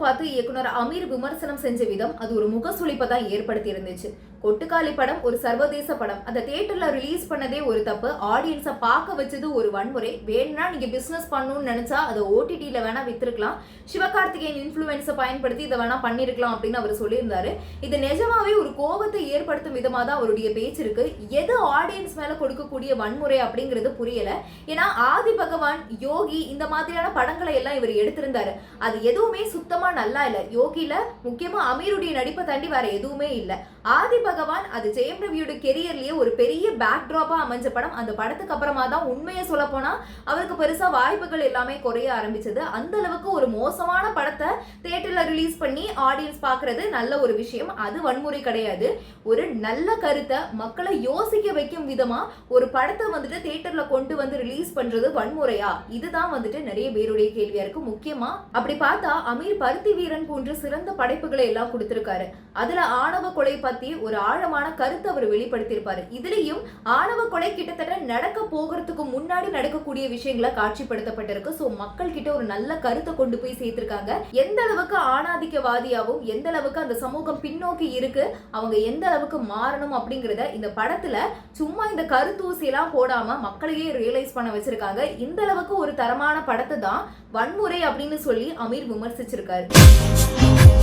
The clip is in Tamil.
பார்த்து இயக்குனர் அமீர் விமர்சனம் செஞ்ச விதம் அது ஒரு முகசுளிப்பை தான் ஏற்படுத்தி இருந்துச்சு கொட்டுக்காளி படம் ஒரு சர்வதேச படம். அந்த தியேட்டர்ல ரிலீஸ் பண்ணதே ஒரு தப்பு. ஆடியன்ஸை பார்க்க வச்சது ஒரு வன்முறை. வேணும்னா நீங்க பிசினஸ் பண்ணணும்னு நினைச்சா அதை ஓடிடியில வேணா வித்துருக்கலாம். சிவகார்த்திகேயன் இன்ஃப்ளூயன்ஸை பயன்படுத்தி இதை வேணா பண்ணிருக்கலாம் அப்படின்னு அவர் சொல்லியிருந்தாரு. இது நிஜமாவே ஒரு கோபத்தை ஏற்படுத்தும் விதமா தான் அவருடைய பேச்சு இருக்கு. எது ஆடியன்ஸ் மேல கொடுக்கக்கூடிய வன்முறை அப்படிங்கிறது புரியல. ஏன்னா ஆதி பகவான் யோகி இந்த மாதிரியான படங்களை எல்லாம் இவர் எடுத்திருந்தாரு. அது எதுவுமே சுத்தமா நல்லா இல்லை. யோகியில முக்கியமா அமீருடைய நடிப்பை தாண்டி வேற எதுவுமே இல்லை. ஆதி பகவான் அது ஜெயம் ரவியோட கெரியர்லயே ஒரு பெரிய பேக்ட்ராப்பா அமைஞ்ச படம். அந்த படத்துக்கு அப்புறமா தான் உண்மையை சொல்ல போனா அவருக்கு பெருசா வாய்ப்புகள் எல்லாமே குறைய ஆரம்பிச்சது. அந்த அளவுக்கு ஒரு மோசமான படத்தை தியேட்டர்ல ரிலீஸ் பண்ணி ஆடியன்ஸ் பாக்குறது நல்ல ஒரு விஷயம். அது வன்முறை கிடையாது. ஒரு நல்ல கருத்தை மக்களை யோசிக்க வைக்கும் விதமா ஒரு படத்தை வந்துட்டு தியேட்டர்ல கொண்டு வந்து ரிலீஸ் பண்றது வன்முறையா? இதுதான் வந்துட்டு நிறைய பேருடைய கேள்வியா இருக்கு. முக்கியமா அப்படி பார்த்தா அமீர் பருத்தி வீரன் போன்ற சிறந்த படைப்புகளை எல்லாம் கொடுத்திருக்காரு. அதுல ஆணவ கொலை பத்தி ஒரு ஆழமான கருத்தை அவர் வெளிப்படுத்தியிருப்பாரு. இதுலயும் ஆணவ கொலை கிட்டத்தட்ட நடக்க போகிறதுக்கு முன்னாடி நடக்கக்கூடிய விஷயங்களை காட்சிப்படுத்தப்பட்டிருக்கு. ஸோ மக்கள் கிட்ட ஒரு நல்ல கருத்தை கொண்டு போய் சேர்த்திருக்காங்க. எந்த அளவுக்கு ஆணாதிக்கவாதியாகவும் எந்த அளவுக்கு அந்த சமூகம் பின்னோக்கி இருக்கு அவங்க எந்த அளவுக்கு மாறணும் அப்படிங்கிறத இந்த படத்துல சும்மா இந்த கருத்தூசி எல்லாம் போடாம மக்களையே ரியலைஸ் பண்ண வச்சிருக்காங்க. இந்த அளவுக்கு ஒரு தரமான படத்தை தான் வன்முறை அப்படின்னு சொல்லி அமீர் விமர்சிச்சிருக்காரு.